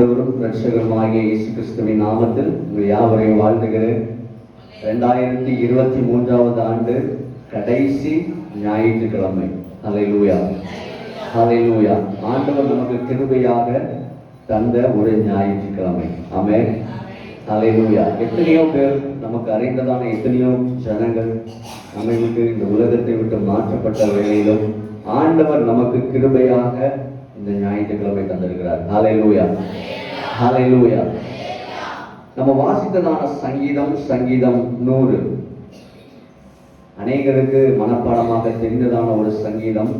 ஆண்டவரும் ரட்சகருமாகிய இயேசு கிறிஸ்துவின் நாமத்தில் உங்கள் யாவரையும் வாழ்த்துகிறேன். ரெண்டாயிரத்தி இருபத்தி மூன்றாவது ஆண்டு கடைசி ஞாயிற்றுக்கிழமை. ஹalleluya ஹalleluya ஆண்டவர் நமக்கு கிருபையாக தந்த ஒரு ஞாயிற்றுக்கிழமை. ஆமே அலை லூயா எத்தனையோ பேர் நமக்கு அறிந்ததான எத்தனையோ ஜனங்கள் நம்மை விட்டு இந்த உலகத்தை விட்டு மாற்றப்பட்ட வேளையிலும் ஆண்டவர் நமக்கு கிருபையாக இந்த ஞாயிற்றுக்கிழமை தந்திருக்கிறார். ஹalleluya. ஹalleluya. நம்ம வாசித்ததான சங்கீதம் சங்கீதம் நூறு. அநேகருக்கு மனப்பாடமாக தெரிந்ததான ஒரு சங்கீதம்.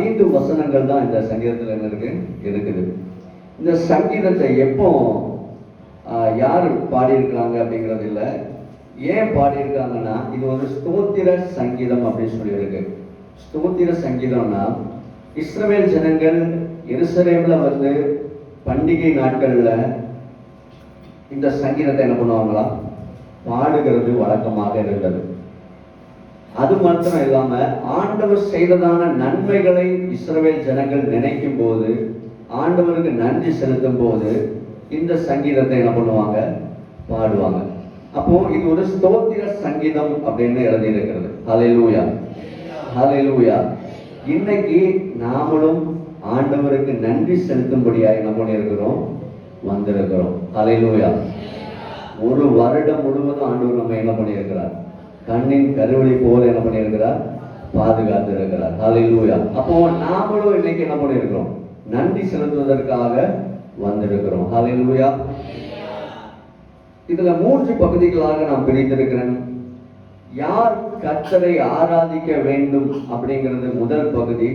ஐந்து வசனங்கள் தான் இந்த சங்கீதத்தில் என்ன இருக்கு? இருக்குது. இந்த சங்கீதத்தை எப்போ யார் பாடியிருக்கிறாங்க அப்படிங்கிறது இல்லை. ஏன் பாடியிருக்காங்கன்னா இது வந்து ஸ்தோத்திர சங்கீதம் அப்படின்னு சொல்லியிருக்கு. ஸ்தோத்திர சங்கீதம்னா இஸ்ரவேல் ஜனங்கள் எருசலேம்ல வந்து பண்டிகை நாட்கள்ல இந்த சங்கீதத்தை என்ன பண்ணுவாங்களா? பாடுகிறது வழக்கமாக இருந்தது. அது மாத்திரம் இல்லாம ஆண்டவர் செய்ததான நன்மைகளை இஸ்ரவேல் ஜனங்கள் நினைக்கும் போது ஆண்டவருக்கு நன்றி செலுத்தும் போது இந்த சங்கீதத்தை என்ன பண்ணுவாங்க? பாடுவாங்க. அப்போ இது ஒரு ஸ்தோத்திர சங்கீதம் அப்படின்னு எழுதி இருக்கிறது ஹalleluya ஹalleluya இன்னைக்கு நாமளும் ஆண்டவருக்கு நன்றி செலுத்தும்படியாக என்ன பண்ணியிருக்கிறோம் வந்திருக்கிறோம். அலையிலோயா ஒரு வருடம் முழுவதும் ஆண்டவர் நம்ம என்ன பண்ணியிருக்கிறார்? கண்ணின் கருவழி போல என்ன பண்ணியிருக்கிறார்? பாதுகாத்து இருக்கிறார் ஹalleluya. அப்போ நாமளும் இன்னைக்கு என்ன பண்ணியிருக்கிறோம்? நன்றி செலுத்துவதற்காக வந்திருக்கிறோம். ஹalleluya. இதுல மூன்று பகுதிகளாக நான் பிரித்திருக்கிறேன். யார் கத்தரை ஆராதிக்க வேண்டும் அப்படிங்கிறது முதல் பகுதி.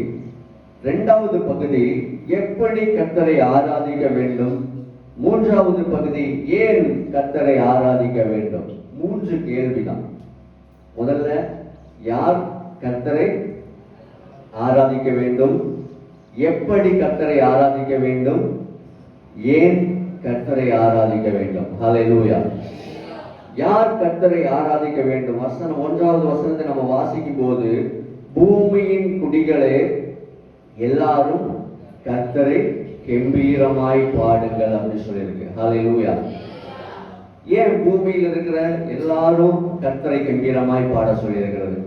இரண்டாவது பகுதி எப்படி கத்தரை ஆராதிக்க வேண்டும்? மூன்றாவது பகுதி ஏன் கத்தரை ஆராதிக்க வேண்டும்? மூன்று கேள்விதான். முதல்ல யார் கத்தரை ஆராதிக்க வேண்டும்? எப்படி கத்தரை ஆராதிக்க வேண்டும்? ஏன் கர்த்தரை ஆராதிக்க வேண்டும்? ஹalleluya யார் கர்த்தரை ஆராதிக்க வேண்டும்? வசனம் ஒன்றாவது வசனத்தை நம்ம வாசிக்கும் போது பூமியின் குடிகளை எல்லாரும் கர்த்தரை கெம்பீரமாய் பாடுங்கள் அப்படின்னு சொல்லியிருக்கு. ஹalleluya ஏன் பூமியில் இருக்கிற எல்லாரும் கர்த்தரை கம்பீரமாய் பாட சொல்லியிருக்கிறது?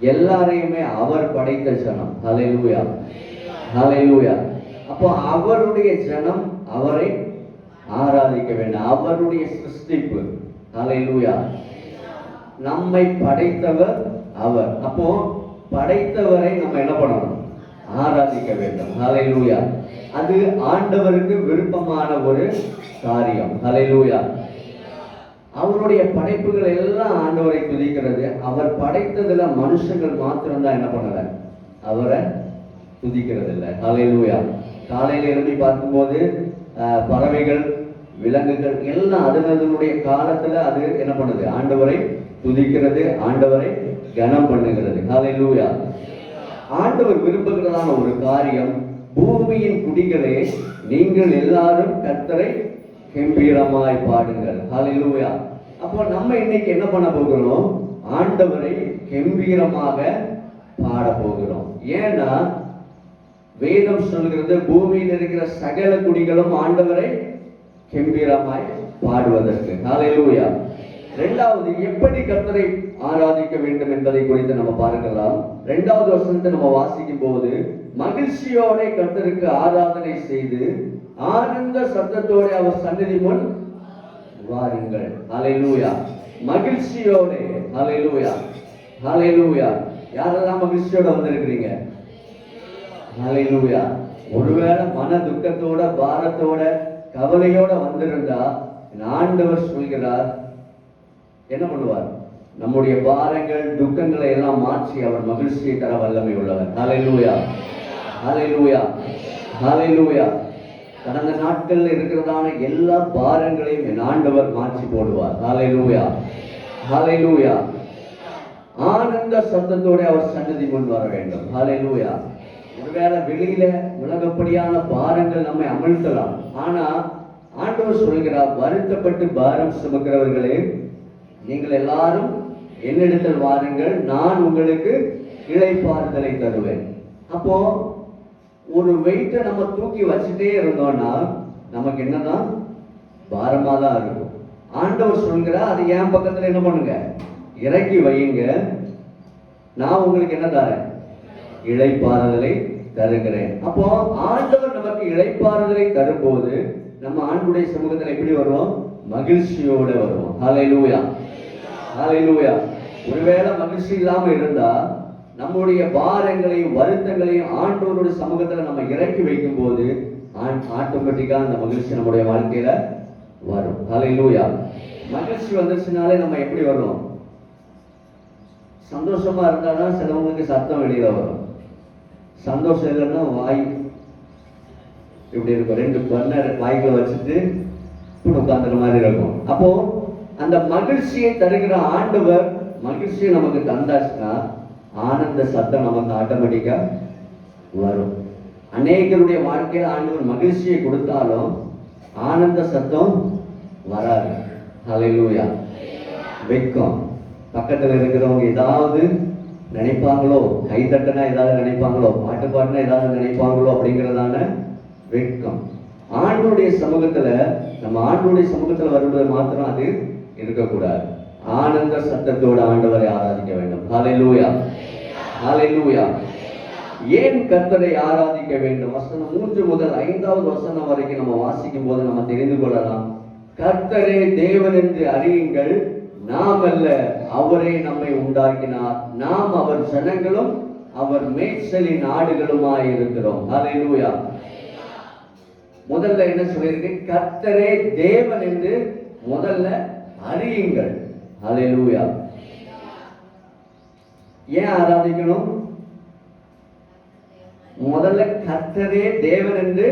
எல்லாரையுமே அவர் படைத்த ஜனம். ஹalleluya ஹalleluya அப்போ அவருடைய ஜனம் அவரை ஆராதிக்க வேண்டும். அவருடைய சிருஷ்டிப்பு. ஹalleluya நம்மை படைத்தவர் அவர். அப்போ படைத்தவரை நம்ம என்ன பண்ணணும்? ஆராதிக்க வேண்டும். ஹலைலூயா அது ஆண்டவருக்கு விருப்பமான ஒரு காரியம். ஹலைலூயா அவருடைய படைப்புகள் எல்லாம் ஆண்டவரை துதிக்கிறது. அவர் படைத்ததுல மனுஷங்கள் மாத்திரம்தான் என்ன பண்ணல அவரை துதிக்கிறது இல்லை ஹலைலூயா காலையில எழுதி பார்க்கும்போது பறவைகள் விலங்குகள் எல்லாம் அதனுடைய காலத்துல அது என்ன பண்ணுது? ஆண்டவரை துதிக்கிறது ஆண்டவரை கனம் பண்ணுகிறது ஹalleluya ஆண்டவர் விரும்புகிறதான ஒரு காரியம் பூமியின் குடிகளே நீங்கள் எல்லாரும் கத்தரை கம்பீரமாய் பாடுங்கள். ஹalleluya அப்போ நம்ம இன்னைக்கு என்ன பண்ண போகிறோம்? ஆண்டவரை கம்பீரமாக பாட போகிறோம். ஏன்னா வேதம் சொல்கிறது பூமியில் இருக்கிற சகல குடிகளும் ஆண்டவரை கம்பீரமாய் பாடுவதற்கு. ஹalleluya ரெண்டாவது எப்படி கத்தரை ஆராதிக்க வேண்டும் என்பதை குறித்து நம்ம பார்க்கலாம். இரண்டாவது வசனத்தை நம்ம வாசிக்கும் போது மகிழ்ச்சியோட கர்த்தருக்கு ஆராதனை செய்து ஆனந்த சத்தத்தோட அவர் சன்னதி முன் வாருங்கள். அலைலூயா மகிழ்ச்சியோட. அலைலூயா அலைலூயா யாரெல்லாம் மகிழ்ச்சியோட வந்திருக்கிறீங்க? அலைலூயா ஒருவேளை மன துக்கத்தோட பாரத்தோட கவலையோட வந்திருந்தா ஆண்டவர் சொல்கிறார் என்ன பண்ணுவார்? நம்முடைய பாரங்கள் துக்கங்களை எல்லாம் மாற்றி அவர் மகிழ்ச்சியை தர வல்லமை உள்ளவர். ஹalleluya ஹalleluya ஹalleluya கடந்த நாட்கள்ல இருக்கிறதான எல்லா பாரங்களையும் என் ஆண்டவர் மாற்றி போடுவார். ஹalleluya ஹalleluya ஆனந்த சத்தத்தோட அவர் சன்னதி கொண்டு வர வேண்டும். ஹalleluya ஒருவேளை வெளியில உலகப்படியான பாரங்கள் நம்மை அமிழ்த்தலாம். ஆனா ஆண்டவர் சொல்கிறார் வருத்தப்பட்டு பாரம் சுமக்கிறவர்களே நீங்கள் எல்லாரும் என்னிடத்தில் வாருங்கள் நான் உங்களுக்கு இளைப்பாறுதலை தருவேன். அப்போ ஒரு வெயிட்டை நம்ம தூக்கி வச்சுட்டே இருந்தோம்னா நமக்கு என்னதான்? பாரமாக தான் இருக்கும். ஆண்டவர் சொல்கிற அது என் பக்கத்தில் என்ன பண்ணுங்க? இறக்கி வையுங்க. நான் உங்களுக்கு என்ன தரேன்? இழைப்பாறுதலை தருகிறேன். அப்போ ஆண்டவர் நமக்கு இழைப்பாறுதலை தரும்போது நம்ம ஆண்டுடைய சமூகத்தில் எப்படி வருவோம்? மகிழ்ச்சியோட வருவோம். ஹalleluya ஹalleluya ஒருவேளை மகிழ்ச்சி இல்லாம இருந்தா நம்முடைய பாரங்களையும் வருத்தங்களையும் ஆண்டவருடைய சமூகத்துல நம்ம இறக்கி வைக்கும் போது ஆட்டோமேட்டிக்கா அந்த மகிழ்ச்சி நம்முடைய வாழ்க்கையில வரும். ஹalleluya மகிழ்ச்சி வந்துச்சுனாலே நம்ம எப்படி வரும் சந்தோஷமா இருந்தாதான் சிலவங்களுக்கு சத்தம் வெளியில வரும். சந்தோஷம் இல்லைன்னா வாய் இப்படி இருக்கும். ரெண்டு பண்ண வாய்க்குள்ள வச்சுட்டு உட்காந்துற மாதிரி இருக்கும். அப்போ அந்த மகிழ்ச்சியை தருகிற ஆண்டவர் மகிழ்ச்சியை நமக்கு தந்தாச்சுன்னா ஆனந்த சத்தம் நமக்கு ஆட்டோமேட்டிக்கா வரும். அநேகருடைய வாழ்க்கையில் ஆண்டவர் மகிழ்ச்சியை கொடுத்தாலும் ஆனந்த சத்தம் வராது. ஹalleluya வெக்கம் பக்கத்தில் இருக்கிறவங்க ஏதாவது நினைப்பாங்களோ கை ஏதாவது நினைப்பாங்களோ பாட்டு பாட்டுனா ஏதாவது நினைப்பாங்களோ அப்படிங்கிறதான வெட்கம். ஆண்டுடைய சமூகத்துல நம்ம ஆண்டோடைய சமூகத்தில் வரும்போது மாத்திரம் அது இருக்கக்கூடாது. ஆனந்த சத்தத்தோட ஆண்டவரை ஆராதிக்க வேண்டும். ஹalleluya ஹalleluya ஏன் கர்த்தரை ஆராதிக்க வேண்டும்? வசனம் மூன்று முதல் ஐந்தாவது வசனம் வரைக்கும் நம்ம வாசிக்கும் போது நம்ம தெரிந்து கொள்ளலாம். கர்த்தரே தேவன் என்று அறியுங்கள். நாம் அல்ல அவரே நம்மை உண்டாக்கினார். நாம் அவர் ஜனங்களும் அவர் மேய்ச்சலின் ஆடுகளுமாய் இருக்கிறோம் ஹalleluya முதல்ல என்ன சொல்லியிருக்கு? கர்த்தரே தேவன் என்று முதல்ல அறியுங்கள். ஹalleluya ஏன் ஆராதிக்கணும்? முதல்ல கர்த்தரே தேவன் என்று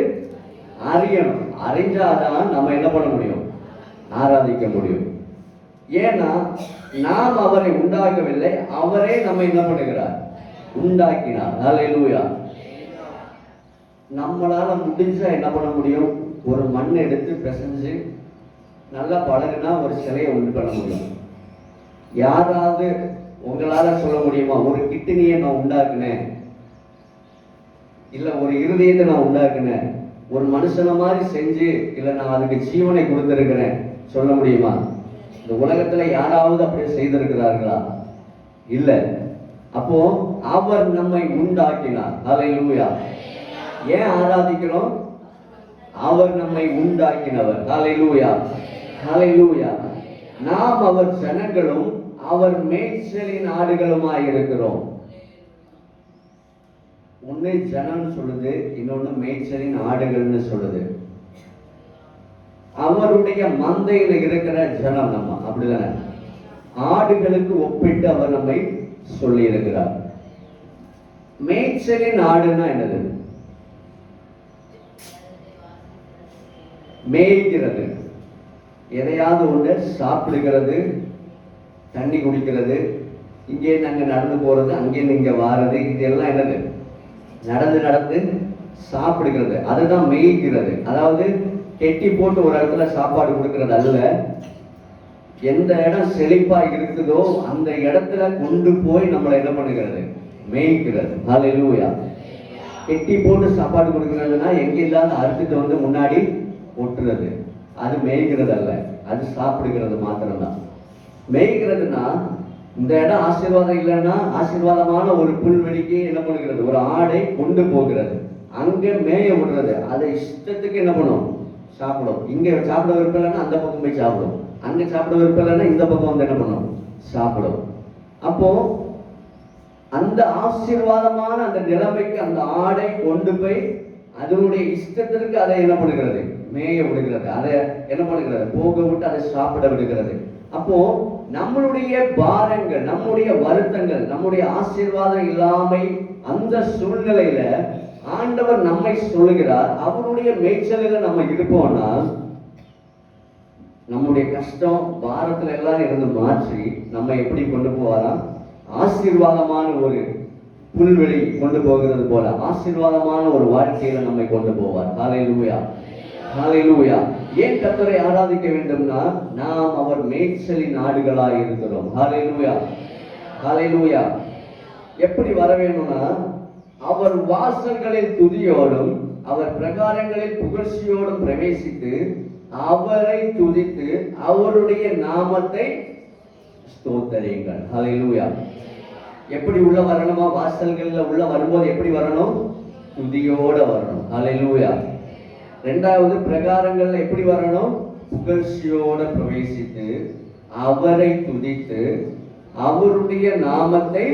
அறியணும். அறிஞ்சாதான் நம்ம என்ன பண்ண முடியும்? ஆராதிக்க முடியும். ஏன்னா நாம் அவரை உண்டாக்கவில்லை அவரே நம்ம என்ன பண்ணுகிறார்? உண்டாக்கினார். ஹalleluya நம்மளால முடிஞ்சா என்ன பண்ண முடியும்? ஒரு மண் எடுத்து பிசைஞ்சு நல்லா பழகுனா ஒரு சிலையை உண்டு பண்ண முடியும். யாராவது உங்களால சொல்ல முடியுமா? ஒரு கிட்னியை நான் உண்டாக்குனேன். இல்ல ஒரு இருதயத்தை நான் உண்டாக்குனேன். ஒரு மனுஷன மாதிரி செஞ்சு இல்ல நான் அதுக்கு ஜீவனை கொடுத்துருக்கிறேன். சொல்ல முடியுமா? இந்த உலகத்துல யாராவது அப்படி செய்திருக்கிறார்களா? இல்ல. அப்போ அவர் நம்மை உண்டாக்கினார். ஹalleluya ஏன் ஆராதிக்கிறோம்? அவர் நம்மை உண்டாக்கினவர். காலையிலூயா காலையிலூயா நாம் அவர் ஜனங்களும் அவர் மேய்ச்சலின் ஆடுகளுமாய் இருக்கிறோம். ஒண்ணு ஜனம்னு சொல்லுது இன்னொன்னு மேய்ச்சலின் ஆடுகள்னு சொல்லுது. அவருடைய மந்தையில இருக்கிற ஜனம் நம்ம அப்படிதானே? ஆடுகளுக்கு ஒப்பிட்டு அவர் நம்மை சொல்லி இருக்கிறார் மேய்ச்சலின் ஆடுன்னா என்னது? மேய்கிறது எதையாவது ஒன்று சாப்பிடுகிறது தண்ணி குடிக்கிறது இங்கே நாங்கள் நடந்து போகிறது அங்கே நீங்கள் வாரது இதெல்லாம் என்னது? நடந்து நடந்து சாப்பிடுகிறது. அதுதான் மேய்க்கிறது. அதாவது கெட்டி போட்டு ஒரு இடத்துல சாப்பாடு கொடுக்கறது அல்ல. எந்த இடம் செழிப்பாக இருக்குதோ அந்த இடத்துல கொண்டு போய் நம்மளை என்ன பண்ணுகிறது? மேய்க்கிறது. ஹalleluya கெட்டி போட்டு சாப்பாடு கொடுக்கிறதுனா எங்கே இல்லாத அறுத்துட்டு வந்து முன்னாடி ஒட்டுறது. அது மேய்கிறது அல்ல அது சாப்பிடுகிறது மாத்திரம்தான். மேய்கிறதுனா இந்த இடம் ஆசீர்வாதம் இல்லைன்னா ஆசீர்வாதமான ஒரு புல்வெளிக்கு என்ன பண்ணுகிறது? ஒரு ஆடை கொண்டு போகிறது. அங்கே மேய விடுறது. அதை இஷ்டத்துக்கு என்ன பண்ணும்? சாப்பிடும். இங்கே சாப்பிட விருப்பம் இல்லைன்னா அந்த பக்கம் போய் சாப்பிடும். அங்கே சாப்பிட விருப்பம் இல்லைன்னா இந்த பக்கம் வந்து என்ன பண்ணும்? சாப்பிடும். அப்போ அந்த ஆசீர்வாதமான அந்த நிலைமைக்கு அந்த ஆடை கொண்டு போய் அதனுடைய இஷ்டத்திற்கு அதை என்ன பண்ணுகிறது? மேய விடுகிறது. அதை என்ன பண்ணுகிறது? போக விட்டு அதை சாப்பிட விடுகிறது. அப்போ நம்மளுடைய பாரங்கள் நம்முடைய வருத்தங்கள் நம்முடைய ஆசீர்வாதம் இல்லாமை அந்த சூழ்நிலையில ஆண்டவர் நம்மை சொல்லுகிறார். அவருடைய மேய்ச்சலில் நம்ம இருப்போம்னா நம்முடைய கஷ்டம் பாரத்துல எல்லாம் இருந்து மாற்றி நம்ம எப்படி கொண்டு போவாராம் ஆசீர்வாதமான ஒரு புல்வெளி கொண்டு போகிறது போல ஆசீர்வாதமான ஒரு வாழ்க்கையில நம்மை கொண்டு போவார். காலையில் ஹாலிலூயா ஏன் கத்தரை ஆராதிக்க வேண்டும்னா நாம் அவர் மேய்ச்சலின் நாடுகளாக இருக்கிறோம். ஹாலிலூயா ஹாலிலூயா எப்படி வர வேணும்னா அவர் வாசல்களில் துதியோடும் அவர் பிரகாரங்களில் புகழ்ச்சியோடும் பிரவேசித்து அவரை துதித்து அவருடைய நாமத்தை ஸ்தோத்தரியுங்கள். ஹalleluya. எப்படி உள்ள வரணுமா? வாசல்களில் உள்ள வரும்போது எப்படி வரணும்? துதியோட வரணும். ஹalleluya. ரெண்டாவது பிரகாரங்கள்ல எப்படி வரணும்? புகழ்ச்சியோட பிரவேசித்து அவரை துதித்து அவருடைய நாமத்தை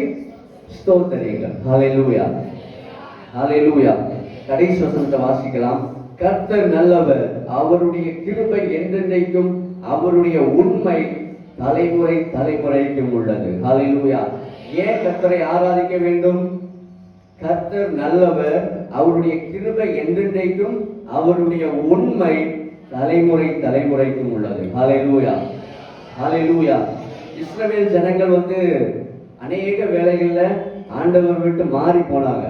ஸ்தோத்தரியுங்கள். ஹalleluya ஹalleluya கடைசி வசனத்தை வாசிக்கலாம். கர்த்தர் நல்லவர். அவருடைய கிருபை என்றென்றைக்கும் அவருடைய உண்மை தலைமுறை தலைமுறைக்கும் உள்ளது. ஹalleluya ஏன் கர்த்தரை ஆராதிக்க வேண்டும்? கர்த்தர் நல்லவர். அவருடைய கிருபை என்றென்றைக்கும் அவருடைய உண்மை தலைமுறை தலைமுறைக்கும் உள்ளது. ஹலெலூயா ஹலெலூயா இஸ்ரவேல் ஜனங்கள் வந்து அநேக வேலைகளில் ஆண்டவர் விட்டு மாறி போனாங்க.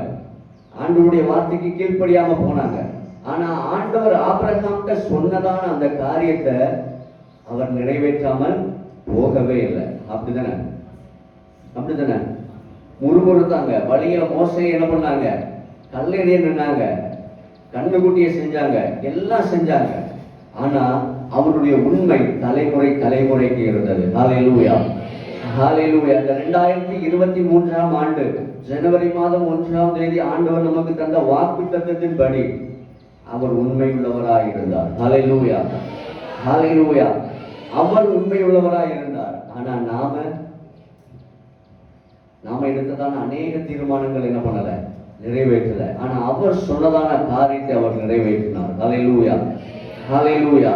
ஆண்டவருடைய வார்த்தைக்கு கீழ்ப்படியாம போனாங்க. ஆனா ஆண்டவர் ஆபிரகாம்கிட்ட சொன்னதான அந்த காரியத்தை அவர் நிறைவேற்றாமல் போகவே இல்லை. அப்படிதானே? அப்படிதானே? முறுமுறுத்தாங்க. வழியில மோசையை என்ன பண்ணாங்க? கல்லெறிய நின்னாங்க. கண்ணுக்குட்டியை செஞ்சாங்க எல்லாம் செஞ்சாங்க. ஆனா அவருடைய உண்மை தலைமுறை தலைமுறைக்கு இருந்தது. ஹalleluya. ஹalleluya. இந்த ரெண்டாயிரத்தி இருபத்தி மூன்றாம் ஆண்டு ஜனவரி மாதம் ஒன்றாம் தேதி ஆண்டவர் நமக்கு தந்த வாக்கு தத்தத்தின்படி அவர் உண்மை உள்ளவராக இருந்தார் ஹalleluya. ஹாலையிலூயா அவர் உண்மை உள்ளவராக இருந்தார் ஆனா நாம நாம எடுத்ததான அநேக தீர்மானங்கள் என்ன பண்ணலை? நிறைவேற்றல. ஆனா அவர் சொன்னதான காரியத்தை அவர் நிறைவேற்றினார். ஹalleluya. ஹalleluya.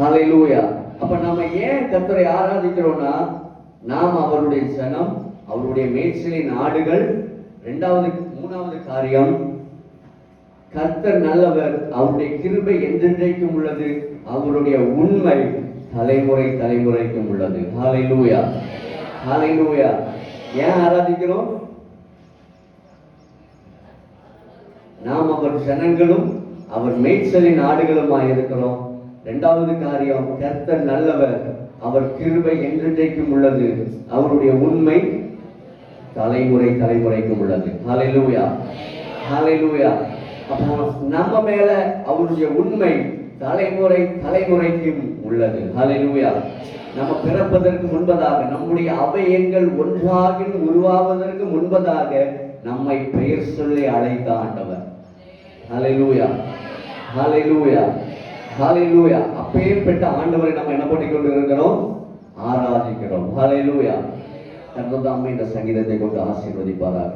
ஹalleluya. அப்ப நாம ஏன் கத்தரை ஆராதிக்கிறோம்னா நாம் அவருடைய ஜனம் அவருடைய மேய்ச்சலின் ஆடுகள் ரெண்டாவது மூணாவது காரியம் கர்த்தர் நல்லவர் அவருடைய கிருபை என்றென்றைக்கும் உள்ளது அவருடைய உண்மை தலைமுறை தலைமுறைக்கும் உள்ளது. காலைலூயா ஹாலை லூயா ஏன் ஆராதிக்கிறோம்? நாம் அவர் ஜனங்களும் அவர் மேய்ச்சலின் ஆடுகளுமாய் இருக்கிறோம். இரண்டாவது காரியம் கர்த்தர் நல்லவர் அவர் கிருபை என்றென்றைக்கும் உள்ளது. அவருடைய உண்மை தலைமுறை தலைமுறைக்கும் உள்ளது. ஹalleluya ஹalleluya அப்போ நம்ம மேல அவருடைய உண்மை தலைமுறை தலைமுறைக்கும் உள்ளது. ஹalleluya நம்ம பிறப்பதற்கு முன்பதாக நம்முடைய அவயங்கள் ஒன்றாக உருவாவதற்கு முன்பதாக நம்மை பெயர் சொல்லி அழைத்த ஆண்டவர். ஹலைலூயா ஹலைலூயா ஹலைலூயா அப்பேற்பட்ட ஆண்டவரை நம்ம என்ன பண்ணிக்கொண்டு இருக்கிறோம் ஆராதிக்கிறோம். ஹலைலூயா கர்த்தர் தாமே இந்த சங்கீதத்தை கொண்டு ஆசீர்வதிப்பாராக.